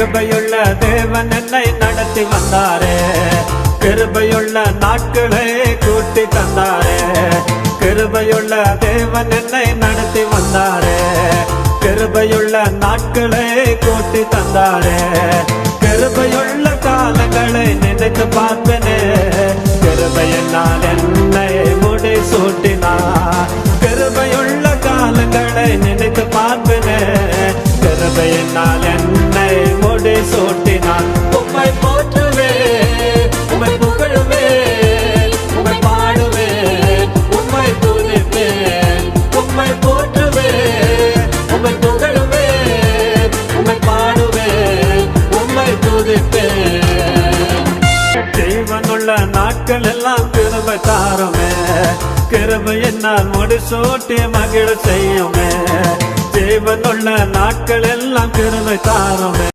கிருபையுள்ள தேவன் என்னை நடத்தி வந்தாரே. கிருபையுள்ள நாட்களை கூட்டி தந்தாரே. கிருபையுள்ள தேவன் என்னை நடத்தி வந்தாரே. கிருபையுள்ள நாட்களை கூட்டி தந்தாரே. கிருபையுள்ள காலங்களை நினைத்து பார்த்தனே கிருபையினால் என்னை ஜீவனுள்ள நாட்கள் எல்லாம் கிருபை தாருமே. கிருபை என்னால் முடிசூட்டி மகிழ செய்யுமே. ஜீவனுள்ள நாட்கள் எல்லாம் கிருபை தாருமே.